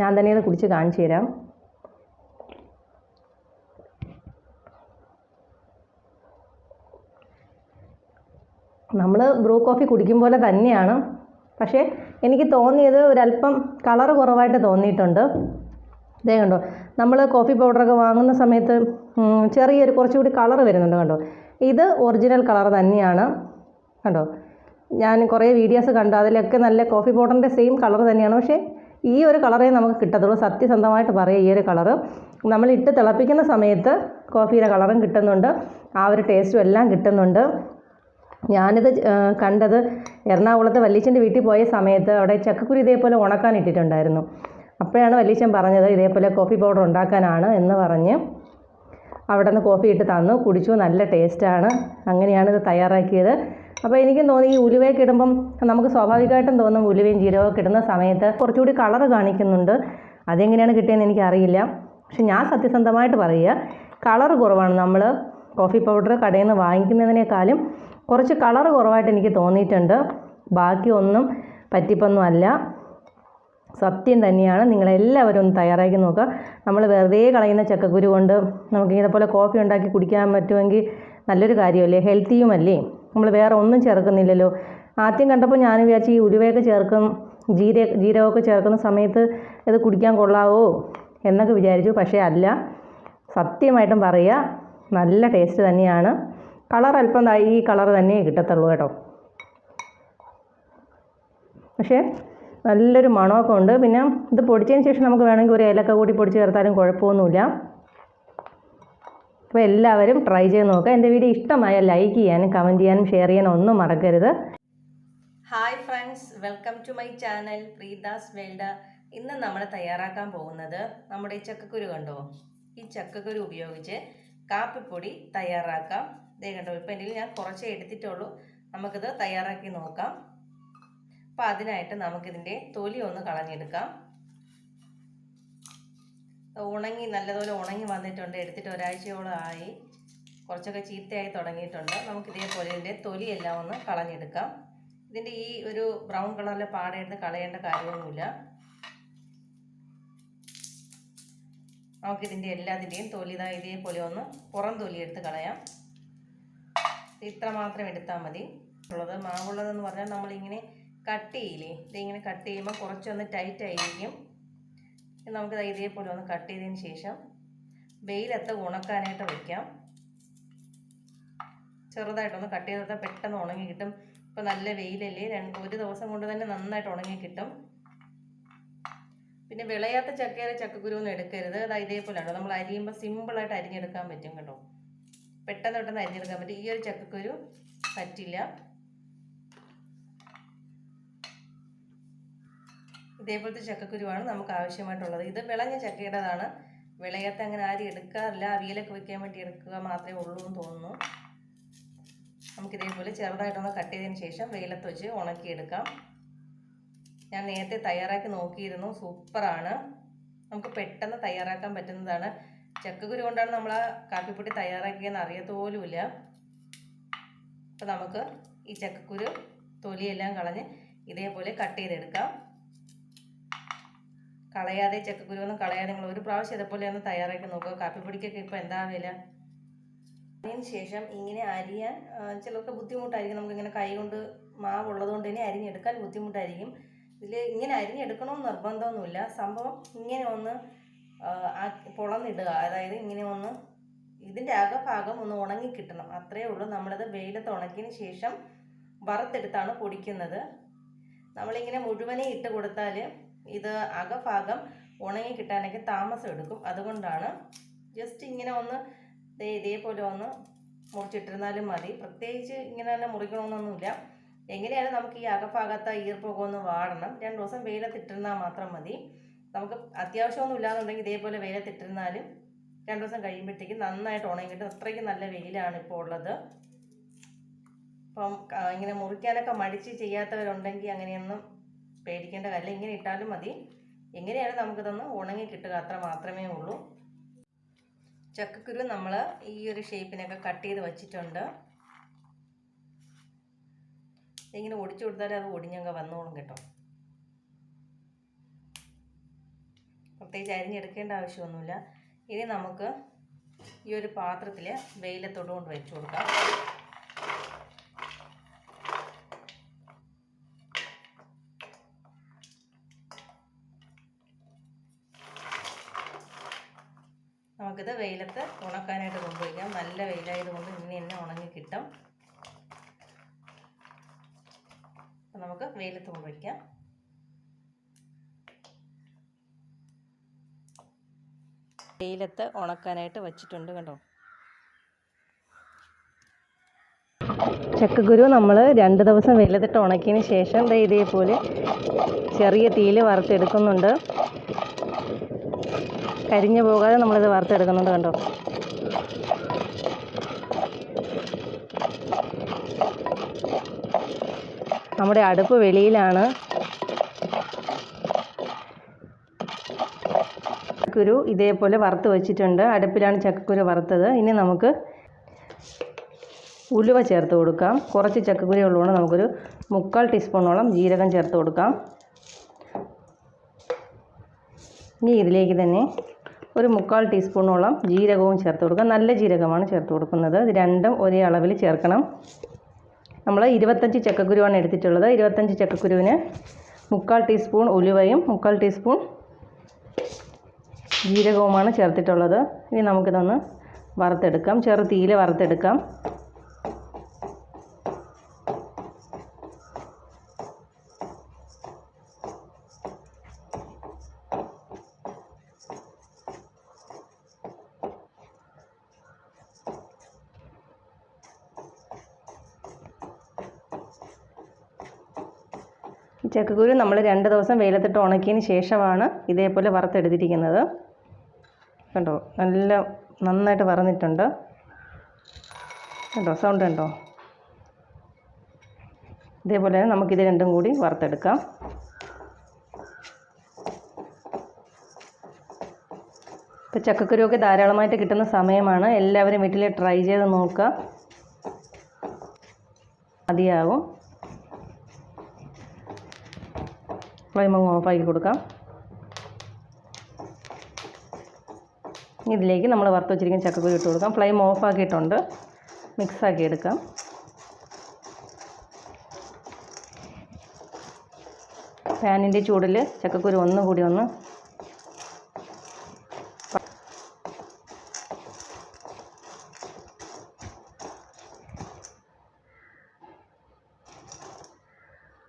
ഞാൻ തന്നെ ഇത് കുടിച്ച് കാണിച്ചു തരാം. നമ്മൾ ബ്രൂ കോഫി കുടിക്കും പോലെ തന്നെയാണ്. പക്ഷേ എനിക്ക് തോന്നിയത് ഒരല്പം കളർ കുറവായിട്ട് തോന്നിയിട്ടുണ്ട്. ഇതേ കണ്ടോ നമ്മൾ കോഫി പൗഡറൊക്കെ വാങ്ങുന്ന സമയത്ത് ചെറിയൊരു കുറച്ചുകൂടി കളർ വരുന്നുണ്ട് കണ്ടോ? ഇത് ഒറിജിനൽ കളർ തന്നെയാണ് കണ്ടോ? ഞാൻ കുറേ വീഡിയോസ് കണ്ടു അതിലൊക്കെ നല്ല കോഫി പൗഡറിന്റെ സെയിം കളർ തന്നെയാണ്. പക്ഷേ ഈ ഒരു കളറേ നമുക്ക് കിട്ടത്തുള്ളൂ. സത്യസന്ധമായിട്ട് പറയുക ഈ ഒരു കളറ്. നമ്മൾ ഇട്ട് തിളപ്പിക്കുന്ന സമയത്ത് കോഫിയുടെ കളറും കിട്ടുന്നുണ്ട്. ആ ഒരു ടേസ്റ്റും എല്ലാം കിട്ടുന്നുണ്ട്. ഞാനിത് കണ്ടത് എറണാകുളത്ത് വല്യച്ഛന്റെ വീട്ടിൽ പോയ സമയത്ത് അവിടെ ചക്കക്കുരു ഇതേപോലെ ഉണക്കാൻ ഇട്ടിട്ടുണ്ടായിരുന്നു. അപ്പോഴാണ് വല്യച്ഛൻ പറഞ്ഞത് ഇതേപോലെ കോഫി പൗഡർ ഉണ്ടാക്കാനാണ് എന്ന് പറഞ്ഞ് അവിടെ നിന്ന് കോഫി ഇട്ട് തന്നു. കുടിച്ചു നല്ല ടേസ്റ്റാണ്. അങ്ങനെയാണ് ഇത് തയ്യാറാക്കിയത്. അപ്പോൾ എനിക്ക് തോന്നി ഈ ഉലുവയൊക്കെ ഇടുമ്പം നമുക്ക് സ്വാഭാവികമായിട്ടും തോന്നും ഉലുവയും ജീരകമൊക്കെ ഇടുന്ന സമയത്ത് കുറച്ചുകൂടി കളർ കാണിക്കുന്നുണ്ട്. അതെങ്ങനെയാണ് കിട്ടിയതെന്ന് എനിക്കറിയില്ല. പക്ഷെ ഞാൻ സത്യസന്ധമായിട്ട് പറയുക കളർ കുറവാണ്. നമ്മൾ കോഫി പൗഡർ കടയിൽ നിന്ന് വാങ്ങിക്കുന്നതിനേക്കാളും കുറച്ച് കളർ കുറവായിട്ട് എനിക്ക് തോന്നിയിട്ടുണ്ട്. ബാക്കി ഒന്നും പറ്റിപ്പൊന്നും അല്ല. സത്യം തന്നെയാണ്. നിങ്ങളെല്ലാവരും ഒന്ന് തയ്യാറാക്കി നോക്കുക. നമ്മൾ വെറുതെ കളയുന്ന ചക്കക്കുരു കൊണ്ട് നമുക്ക് ഇതേപോലെ കോഫി ഉണ്ടാക്കി കുടിക്കാൻ പറ്റുമെങ്കിൽ നല്ലൊരു കാര്യമല്ലേ? ഹെൽത്തിയുമല്ലേ നമ്മൾ വേറെ ഒന്നും ചേർക്കുന്നില്ലല്ലോ. ആദ്യം കണ്ടപ്പോൾ ഞാൻ വിചാരിച്ചു ഈ ഉലുവയൊക്കെ ചേർക്കും ജീര ജീരകമൊക്കെ ചേർക്കുന്ന സമയത്ത് ഇത് കുടിക്കാൻ കൊള്ളാവോ എന്നൊക്കെ വിചാരിച്ചു. പക്ഷേ അല്ല സത്യമായിട്ടും പറയുക നല്ല ടേസ്റ്റ് തന്നെയാണ്. കളർ അല്പം ഈ കളർ തന്നെ കിട്ടത്തുള്ളൂ കേട്ടോ. പക്ഷേ നല്ലൊരു മണമൊക്കെ ഉണ്ട്. പിന്നെ ഇത് പൊടിച്ചതിന് ശേഷം നമുക്ക് വേണമെങ്കിൽ ഒരു ഇലക്ക കൂടി പൊടിച്ച് ചേർത്താലും കുഴപ്പമൊന്നുമില്ല. അപ്പോൾ എല്ലാവരും ട്രൈ ചെയ്ത് നോക്കുക എന്റെ വീഡിയോ ഇഷ്ടമായ ലൈക്ക് ചെയ്യാനും കമന്റ് ചെയ്യാനും ഷെയർ ചെയ്യാനും ഒന്നും മറക്കരുത്. Hi friends welcome to my channel Preetha's world ഇന്ന് നമ്മൾ തയ്യാറാക്കാൻ പോകുന്നത് നമ്മുടെ ഈ ചക്കക്കുരു കണ്ടോ? ഈ ചക്കക്കുരു ഉപയോഗിച്ച് കാപ്പിപ്പൊടി തയ്യാറാക്കാം. ഇതേ കണ്ടോ ഇപ്പം എന്റെ ഞാൻ കുറച്ചേ എടുത്തിട്ടുള്ളൂ. നമുക്കിത് തയ്യാറാക്കി നോക്കാം. അപ്പോൾ അതിനായിട്ട് നമുക്കിതിന്റെ തൊലി ഒന്ന് കളഞ്ഞെടുക്കാം. ഉണങ്ങി നല്ലതുപോലെ ഉണങ്ങി വന്നിട്ടുണ്ട്. എടുത്തിട്ട് ഒരാഴ്ചയോളം ആയി. കുറച്ചൊക്കെ ചീത്തയായി തുടങ്ങിയിട്ടുണ്ട്. നമുക്ക് ഇതേപോലെ ഇതിന്റെ തൊലിയെല്ലാം ഒന്ന് കളഞ്ഞെടുക്കാം. ഇതിന്റെ ഈ ഒരു ബ്രൗൺ കളറിലെ പാടയെടുത്ത് കളയേണ്ട കാര്യമൊന്നുമില്ല. നമുക്കിതിന്റെ എല്ലാത്തിന്റെയും തൊലി ഇതാ ഇതേപോലെ ഒന്ന് പുറം തൊലി എടുത്ത് കളയാം ഇത്ര മാത്രം എടുത്താൽ മതി. ഉള്ളത് മാവുള്ളതെന്ന് പറഞ്ഞാൽ നമ്മളിങ്ങനെ കട്ട് ചെയ്യില്ലേ? ഇതിങ്ങനെ കട്ട് ചെയ്യുമ്പോൾ കുറച്ചൊന്ന് ടൈറ്റ് ആയിരിക്കും ഇനി നമുക്കിത് ഇതേപോലെ ഒന്ന് കട്ട് ചെയ്തതിന് ശേഷം വെയിലത്ത് ഉണക്കാനായിട്ട് വയ്ക്കാം ചെറുതായിട്ടൊന്ന് കട്ട് ചെയ്ത് കൊടുത്താൽ പെട്ടെന്ന് ഉണങ്ങി കിട്ടും. ഇപ്പോൾ നല്ല വെയിലല്ലേ ഒരു ദിവസം കൊണ്ട് തന്നെ നന്നായിട്ട് ഉണങ്ങി കിട്ടും. പിന്നെ വിളയാത്ത ചക്കയുടെ ചക്കക്കുരു ഒന്നും എടുക്കരുത്. അത് ഇതേപോലെയാണ് നമ്മൾ അരിയുമ്പോൾ സിമ്പിളായിട്ട് അരിഞ്ഞെടുക്കാൻ പറ്റും കേട്ടോ. പെട്ടെന്ന് പെട്ടെന്ന് അരിഞ്ഞെടുക്കാൻ പറ്റും. ഈ ഒരു ചക്കക്കുരു പറ്റില്ല. ഇതേപോലത്തെ ചക്കക്കുരുവാണ് നമുക്ക് ആവശ്യമായിട്ടുള്ളത് ഇത് വിളഞ്ഞ ചക്കയുടേതാണ്. വിളയത്തെ അങ്ങനെ ആരും എടുക്കാറില്ല. അവിയലൊക്കെ വെക്കാൻ വേണ്ടി എടുക്കുക മാത്രമേ ഉള്ളൂ എന്ന് തോന്നുന്നു. നമുക്കിതേപോലെ ചെറുതായിട്ടൊന്ന് കട്ട് ചെയ്തതിന് ശേഷം വെയിലത്ത് വെച്ച് ഉണക്കിയെടുക്കാം. ഞാൻ നേരത്തെ തയ്യാറാക്കി നോക്കിയിരുന്നു. സൂപ്പറാണ്. നമുക്ക് പെട്ടെന്ന് തയ്യാറാക്കാൻ പറ്റുന്നതാണ്. ചക്കക്കുരു കൊണ്ടാണ് നമ്മൾ ആ കാപ്പിപ്പൊടി തയ്യാറാക്കിയെന്ന് അറിയത്തോലുമില്ല. അപ്പോൾ നമുക്ക് ഈ ചക്കക്കുരു തൊലിയെല്ലാം കളഞ്ഞ് ഇതേപോലെ കട്ട് ചെയ്തെടുക്കാം. കളയാതെ ചക്കക്കുരു ഒന്നും കളയാതെ നിങ്ങൾ ഒരു പ്രാവശ്യം ഇതേപോലെ ഒന്ന് തയ്യാറാക്കി നോക്കുക. കാപ്പിപ്പൊടിക്കൊക്കെ ഇപ്പോൾ എന്താ വില? അതിന് ശേഷം ഇങ്ങനെ അരിയാൻ ചിലർക്ക് ബുദ്ധിമുട്ടായിരിക്കും. നമുക്കിങ്ങനെ കൈ കൊണ്ട് മാവ് ഉള്ളതുകൊണ്ട് തന്നെ അരിഞ്ഞെടുക്കാൻ ബുദ്ധിമുട്ടായിരിക്കും. ഇതിൽ ഇങ്ങനെ അരിഞ്ഞെടുക്കണമെന്ന് നിർബന്ധമൊന്നുമില്ല. സംഭവം ഇങ്ങനെ ഒന്ന് പൊളന്നിടുക. അതായത് ഇങ്ങനെ ഒന്ന് ഇതിന്റെ അകഭാഗം ഒന്ന് ഉണങ്ങി കിട്ടണം അത്രയേ ഉള്ളൂ. നമ്മളത് വെയിലത്ത് ഉണക്കിയതിന് ശേഷം വറുത്തെടുത്താണ് പൊടിക്കുന്നത്. നമ്മളിങ്ങനെ മുഴുവനെ ഇട്ട് കൊടുത്താൽ ഇത് അകഭാഗം ഉണങ്ങി കിട്ടാനൊക്കെ താമസം എടുക്കും. അതുകൊണ്ടാണ് ജസ്റ്റ് ഇങ്ങനെ ഒന്ന് ഇതേപോലെ ഒന്ന് മുറിച്ചിട്ടിരുന്നാലും മതി. പ്രത്യേകിച്ച് ഇങ്ങനെ തന്നെ മുറിക്കണമെന്നൊന്നുമില്ല. എങ്ങനെയാണ് നമുക്ക് ഈ അകഭാഗത്ത് ഈർപ്പൊക്കെ ഒന്ന് വാടണം. രണ്ട് ദിവസം വെയിലത്തിട്ടിരുന്നാൽ മാത്രം മതി. നമുക്ക് അത്യാവശ്യമൊന്നും ഇല്ലാന്നുണ്ടെങ്കിൽ ഇതേപോലെ വെയിലത്തിട്ടിരുന്നാലും രണ്ട് ദിവസം കഴിയുമ്പോഴത്തേക്കും നന്നായിട്ട് ഉണങ്ങിയിട്ട് അത്രയ്ക്ക് നല്ല വെയിലാണ് ഇപ്പോൾ ഉള്ളത്. അപ്പം ഇങ്ങനെ മുറിക്കാനൊക്കെ മടിച്ച് ചെയ്യാത്തവരുണ്ടെങ്കിൽ അങ്ങനെയൊന്നും പേടിക്കേണ്ട കാര്യമില്ല ഇങ്ങനെ ഇട്ടാലും മതി. എങ്ങനെയാണ് നമുക്കിതൊന്ന് ഉണങ്ങി കിട്ടുക? അത്ര മാത്രമേ ഉള്ളൂ. ചക്കക്കുരു നമ്മൾ ഈ ഒരു ഷേപ്പിനൊക്കെ കട്ട് ചെയ്ത് വച്ചിട്ടുണ്ട്. ഇങ്ങനെ ഒടിച്ചു കൊടുത്താൽ അത് ഒടിഞ്ഞങ്ങ് വന്നോളും കേട്ടോ. പ്രത്യേകിച്ച് അരിഞ്ഞെടുക്കേണ്ട ആവശ്യമൊന്നുമില്ല. ഇനി നമുക്ക് ഈ ഒരു പാത്രത്തിൽ വെയിലത്തോട് കൊണ്ട് വെച്ച് കൊടുക്കാം. നല്ല വെയിലായതുകൊണ്ട് ഇനി തന്നെ ഉണങ്ങി കിട്ടും. അപ്പം നമുക്ക് വെയിലത്ത് കൊണ്ടുവയ്ക്കാം വെയിലത്ത് ഉണക്കാനായിട്ട് വച്ചിട്ടുണ്ട് കണ്ടോ? ചക്കക്കുരു നമ്മൾ രണ്ട് ദിവസം വെയിലത്തിട്ട് ഉണക്കിയതിന് ശേഷം ദേ ഇതേപോലെ ചെറിയ തീയിൽ വറുത്തെടുക്കുന്നുണ്ട്. കരിഞ്ഞു പോകാതെ നമ്മളിത് വറുത്തെടുക്കുന്നുണ്ട് കണ്ടോ? നമ്മുടെ അടുപ്പ് വെളിയിലാണ്. ചക്കക്കുരു ഇതേപോലെ വറുത്ത് വെച്ചിട്ടുണ്ട്. അടുപ്പിലാണ് ചക്കക്കുരു വറുത്തത്. ഇനി നമുക്ക് ഉലുവ ചേർത്ത് കൊടുക്കാം. കുറച്ച് ചക്കക്കുരു ഉള്ളതുകൊണ്ട് നമുക്കൊരു മുക്കാൽ ടീസ്പൂണോളം ജീരകം ചേർത്ത് കൊടുക്കാം. ഇനി ഇതിലേക്ക് തന്നെ ഒരു മുക്കാൽ ടീസ്പൂണോളം ജീരകവും ചേർത്ത് കൊടുക്കാം. നല്ല ജീരകമാണ് ചേർത്ത് കൊടുക്കുന്നത്. ഇത് രണ്ടും ഒരേ അളവിൽ ചേർക്കണം. നമ്മൾ ഇരുപത്തഞ്ച് ചക്കക്കുരുവാണ് എടുത്തിട്ടുള്ളത്. ഇരുപത്തഞ്ച് ചക്കക്കുരുവിന് മുക്കാൽ ടീസ്പൂൺ ഉലുവയും മുക്കാൽ ടീസ്പൂൺ ജീരകവുമാണ് ചേർത്തിട്ടുള്ളത്. ഇനി നമുക്കിതൊന്ന് വറുത്തെടുക്കാം. ചെറു തീയിൽ വറുത്തെടുക്കാം. ചക്കക്കുരു നമ്മൾ രണ്ട് ദിവസം വെയിലത്തിട്ട് ഉണക്കിയതിന് ശേഷമാണ് ഇതേപോലെ വറുത്തെടുത്തിരിക്കുന്നത്. കണ്ടോ? നല്ല നന്നായിട്ട് വറന്നിട്ടുണ്ട്. കണ്ടോ? സൗണ്ട് കണ്ടോ? ഇതേപോലെ തന്നെ നമുക്കിത് രണ്ടും കൂടി വറുത്തെടുക്കാം. ഇപ്പോൾ ചക്കക്കുരുവൊക്കെ ധാരാളമായിട്ട് കിട്ടുന്ന സമയമാണ്. എല്ലാവരും വീട്ടിൽ ട്രൈ ചെയ്ത് നോക്കുക. മതിയാവും. ഫ്ലെയിം അങ്ങ് ഓഫാക്കി കൊടുക്കാം. ഇതിലേക്ക് നമ്മൾ വറുത്ത് വെച്ചിരിക്കുന്ന ചക്കക്കുരു ഇട്ട് കൊടുക്കാം. ഫ്ലെയിം ഓഫാക്കിയിട്ടുണ്ട് മിക്സാക്കി എടുക്കാം. പാനിന്റെ ചൂടിൽ ചക്കക്കുരു ഒന്ന്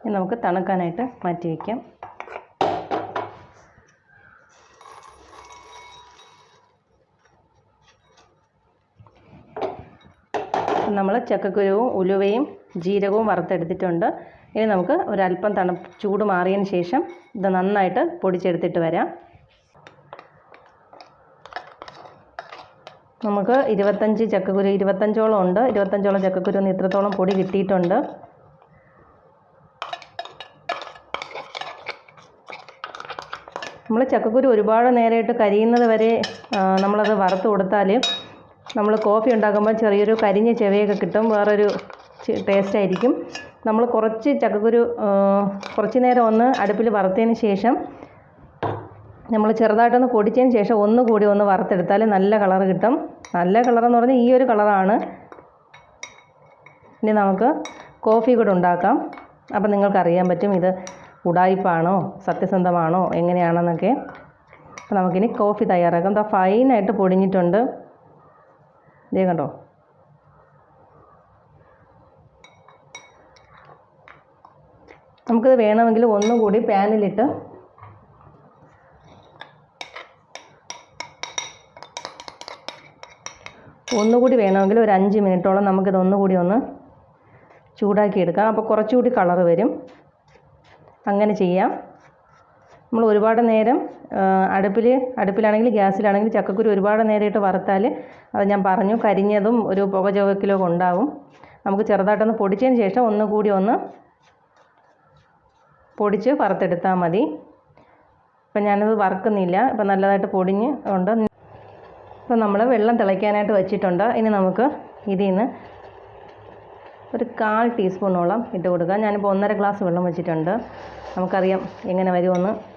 ഇനി നമുക്ക് തണുക്കാനായിട്ട് മാറ്റി വയ്ക്കാം. നമ്മൾ ചക്കക്കുരുവും ഉലുവയും ജീരകവും വറുത്തെടുത്തിട്ടുണ്ട്. ഇനി നമുക്ക് ഒരല്പം തണു ചൂട് മാറിയതിന് ശേഷം ഇത് നന്നായിട്ട് പൊടിച്ചെടുത്തിട്ട് വരാം. നമുക്ക് ഇരുപത്തഞ്ച് ചക്കക്കുരു ഇരുപത്തഞ്ചോളം ഉണ്ട്. ഇരുപത്തഞ്ചോളം ചക്കക്കുരു ഒന്ന് ഇത്രത്തോളം പൊടി കിട്ടിയിട്ടുണ്ട്. നമ്മൾ ചക്കക്കുരു ഒരുപാട് നേരമായിട്ട് കരിയുന്നത് വരെ നമ്മളത് വറുത്ത് കൊടുത്താൽ നമ്മൾ കോഫി ഉണ്ടാക്കുമ്പോൾ ചെറിയൊരു കരിഞ്ഞ ചെവയൊക്കെ കിട്ടും. വേറൊരു ടേസ്റ്റ് ആയിരിക്കും. നമ്മൾ കുറച്ച് ചക്കക്കുരു കുറച്ച് നേരം ഒന്ന് അടുപ്പിൽ വറുത്തതിന് ശേഷം നമ്മൾ ചെറുതായിട്ടൊന്ന് പൊടിച്ചതിന് ശേഷം ഒന്ന് കൂടി ഒന്ന് വറുത്തെടുത്താൽ നല്ല കളർ കിട്ടും. നല്ല കളർ എന്ന് പറഞ്ഞാൽ ഈ ഒരു കളറാണ്. ഇനി നമുക്ക് കോഫി കൂടെ ഉണ്ടാക്കാം. അപ്പം നിങ്ങൾക്കറിയാൻ പറ്റും ഇത് ഉടായ്പാണോ സത്യസന്ധമാണോ എങ്ങനെയാണെന്നൊക്കെ. അപ്പോൾ നമുക്കിനി കോഫി തയ്യാറാക്കാം. എന്താ ഫൈനായിട്ട് പൊടിഞ്ഞിട്ടുണ്ട്. ഇതേ കണ്ടോ? നമുക്കിത് വേണമെങ്കിൽ ഒന്നും കൂടി പാനിലിട്ട് ഒന്നുകൂടി വേണമെങ്കിൽ ഒരു അഞ്ച് മിനിറ്റോളം നമുക്കിത് ഒന്നുകൂടി ഒന്ന് ചൂടാക്കിയെടുക്കാം. അപ്പോൾ കുറച്ചുകൂടി കളറ് വരും. അങ്ങനെ ചെയ്യാം. നമ്മൾ ഒരുപാട് നേരം അടുപ്പിൽ അടുപ്പിലാണെങ്കിൽ ഗ്യാസിലാണെങ്കിൽ ചക്കക്കുരു ഒരുപാട് നേരമായിട്ട് വറുത്താൽ അത് ഞാൻ പറഞ്ഞു കരിഞ്ഞതും ഒരു പുക ചുവക്കിലൊക്കെ ഉണ്ടാവും നമുക്ക് ചെറുതായിട്ടൊന്ന് പൊടിച്ചതിന് ശേഷം ഒന്നുകൂടി ഒന്ന് പൊടിച്ച് വറുത്തെടുത്താൽ മതി. ഇപ്പം ഞാനത് വറുക്കുന്നില്ല ഇപ്പം നല്ലതായിട്ട് പൊടിഞ്ഞ് ഉണ്ട്. ഇപ്പം നമ്മൾ വെള്ളം തിളയ്ക്കാനായിട്ട് വെച്ചിട്ടുണ്ട്. ഇനി നമുക്ക് ഇതിൽ നിന്ന് ഒരു കാൽ ടീസ്പൂണോളം ഇട്ട് കൊടുക്കാം. ഞാനിപ്പോൾ ഒന്നര ഗ്ലാസ് വെള്ളം വെച്ചിട്ടുണ്ട്. നമുക്കറിയാം എങ്ങനെ വരുമെന്ന് ഇനി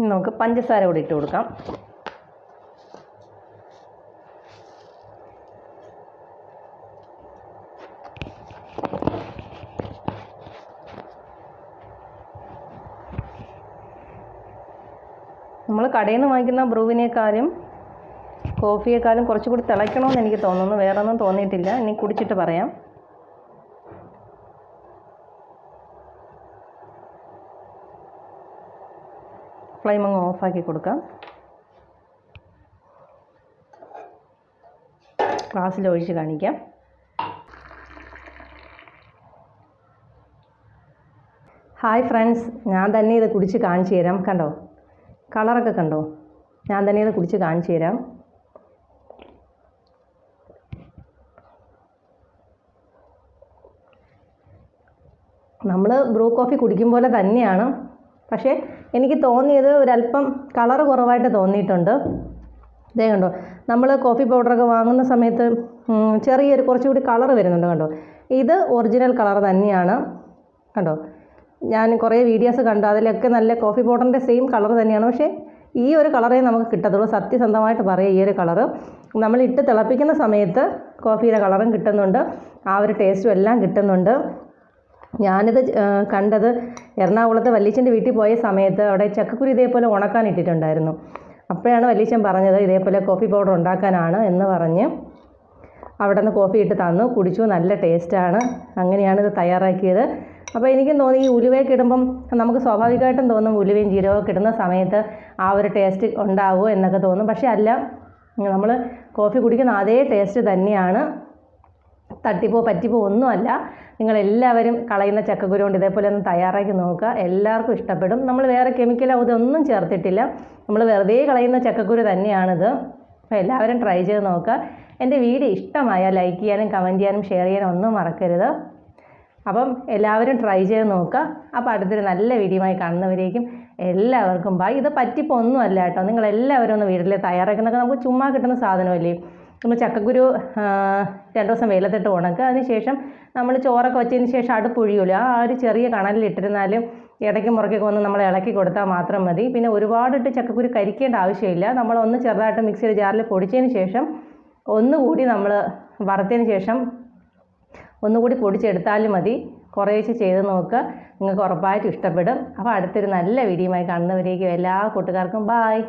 നമുക്ക് പഞ്ചസാര കൂടി ഇട്ട് കൊടുക്കാം. നമ്മൾ കടയിൽ നിന്ന് വാങ്ങിക്കുന്ന ബ്രൂവിനേക്കാളും കോഫിയേക്കാളും കുറച്ചുകൂടി തിളയ്ക്കണമെന്ന് എനിക്ക് തോന്നുന്നു. വേറൊന്നും തോന്നിയിട്ടില്ല. ഇനി കുടിച്ചിട്ട് പറയാം. ഫ്ലെയിം അങ്ങ് ഓഫാക്കി കൊടുക്കാം. ഗ്ലാസ്സിൽ ഒഴിച്ച് കാണിക്കാം. ഹായ് ഫ്രണ്ട്സ് ഞാൻ തന്നെ ഇത് കുടിച്ച് കാണിച്ചു തരാം. കണ്ടോ? കളറൊക്കെ കണ്ടോ? ഞാൻ തന്നെ ഇത് കുടിച്ച് കാണിച്ചു തരാം. നമ്മൾ ബ്രൂ കോഫി കുടിക്കും പോലെ തന്നെയാണ്. പക്ഷേ എനിക്ക് തോന്നിയത് ഒരല്പം കളർ കുറവായിട്ട് തോന്നിയിട്ടുണ്ട്. ഇതേ കണ്ടോ നമ്മൾ കോഫി പൗഡറൊക്കെ വാങ്ങുന്ന സമയത്ത് ചെറിയൊരു കുറച്ചുകൂടി കളർ വരുന്നുണ്ട് കണ്ടോ. ഇത് ഒറിജിനൽ കളർ തന്നെയാണ് കണ്ടോ. ഞാൻ കുറേ വീഡിയോസ് കണ്ടു അതിലൊക്കെ നല്ല കോഫി പൗഡറിന്റെ സെയിം കളർ തന്നെയാണ്. പക്ഷേ ഈ ഒരു കളറേ നമുക്ക് കിട്ടത്തുള്ളൂ സത്യസന്ധമായിട്ട് പറയാം ഈ ഒരു കളറ്. നമ്മൾ ഇട്ട് തിളപ്പിക്കുന്ന സമയത്ത് കോഫിയുടെ കളറും കിട്ടുന്നുണ്ട് ആ ഒരു ടേസ്റ്റും എല്ലാം കിട്ടുന്നുണ്ട്. ഞാനിത് കണ്ടത് എറണാകുളത്ത് വല്യച്ഛന്റെ വീട്ടിൽ പോയ സമയത്ത് അവിടെ ചക്കക്കുരു ഇതേപോലെ ഉണക്കാൻ ഇട്ടിട്ടുണ്ടായിരുന്നു. അപ്പോഴാണ് വല്യച്ഛൻ പറഞ്ഞത് ഇതേപോലെ കോഫി പൗഡർ ഉണ്ടാക്കാനാണ് എന്ന് പറഞ്ഞ് അവിടെ നിന്ന് കോഫി ഇട്ട് തന്നു. കുടിച്ചു നല്ല ടേസ്റ്റാണ്. അങ്ങനെയാണ് ഇത് തയ്യാറാക്കിയത്. അപ്പോൾ എനിക്കും തോന്നി ഈ ഉലുവയൊക്കെ ഇടുമ്പം നമുക്ക് സ്വാഭാവികമായിട്ടും തോന്നും ഉലുവയും ജീരകമൊക്കെ ഇടുന്ന സമയത്ത് ആ ഒരു ടേസ്റ്റ് ഉണ്ടാവുമോ എന്നൊക്കെ തോന്നും. പക്ഷേ അല്ല നമ്മൾ കോഫി കുടിക്കുന്ന അതേ ടേസ്റ്റ് തന്നെയാണ്. തട്ടിപ്പോ പറ്റിപ്പോ ഒന്നുമല്ല. നിങ്ങളെല്ലാവരും കളയുന്ന ചക്കക്കുരു കൊണ്ട് ഇതേപോലെ ഒന്ന് തയ്യാറാക്കി നോക്കുക. എല്ലാവർക്കും ഇഷ്ടപ്പെടും. നമ്മൾ വേറെ കെമിക്കൽ ഇതൊന്നും ചേർത്തിട്ടില്ല. നമ്മൾ വെറുതെ കളയുന്ന ചക്കക്കുരു തന്നെയാണിത്. അപ്പോൾ എല്ലാവരും ട്രൈ ചെയ്ത് നോക്കുക. എന്റെ വീഡിയോ ഇഷ്ടമായാൽ ലൈക്ക് ചെയ്യാനും കമന്റ് ചെയ്യാനും ഷെയർ ചെയ്യാനും ഒന്നും മറക്കരുത്. അപ്പം എല്ലാവരും ട്രൈ ചെയ്ത് നോക്കുക. അപ്പോൾ അടുത്തൊരു നല്ല വീഡിയോയുമായി കാണുന്നവരേക്കും എല്ലാവർക്കും ബൈ ഇത് പറ്റിപ്പോൾ ഒന്നുമല്ല കേട്ടോ. നിങ്ങളെല്ലാവരും ഒന്ന് വീട്ടിൽ തയ്യാറാക്കുന്നൊക്കെ നമുക്ക് ചുമ്മാ കിട്ടുന്ന സാധനമല്ലേ? നമ്മൾ ചക്കക്കുരു രണ്ട് ദിവസം വെയിലത്തിട്ട് ഉണക്കുക അതിനുശേഷം നമ്മൾ ചോറൊക്കെ വെച്ചതിന് ശേഷം അടുപ്പ് ഒഴിയുമല്ലോ ആ ഒരു ചെറിയ കണലിൽ ഇട്ടിരുന്നാലും ഇടയ്ക്ക് മുറയ്ക്കൊക്കെ ഒന്ന് നമ്മൾ ഇളക്കി കൊടുത്താൽ മാത്രം മതി. പിന്നെ ഒരുപാടിട്ട് ചക്കക്കുരു കരിക്കേണ്ട ആവശ്യമില്ല. നമ്മൾ ഒന്ന് ചെറുതായിട്ട് മിക്സിയുടെ ജാറിൽ പൊടിച്ചതിന് ശേഷം ഒന്നുകൂടി നമ്മൾ വറുത്തതിന് ശേഷം ഒന്നുകൂടി പൊടിച്ചെടുത്താലും മതി. കുറേശ്ശെ ചെയ്ത് നോക്കുക നിങ്ങൾക്ക് ഉറപ്പായിട്ടും ഇഷ്ടപ്പെടും. അപ്പോൾ അടുത്തൊരു നല്ല വീഡിയോയുമായി കാണുന്നവരേക്കും എല്ലാ കൂട്ടുകാർക്കും ബായ്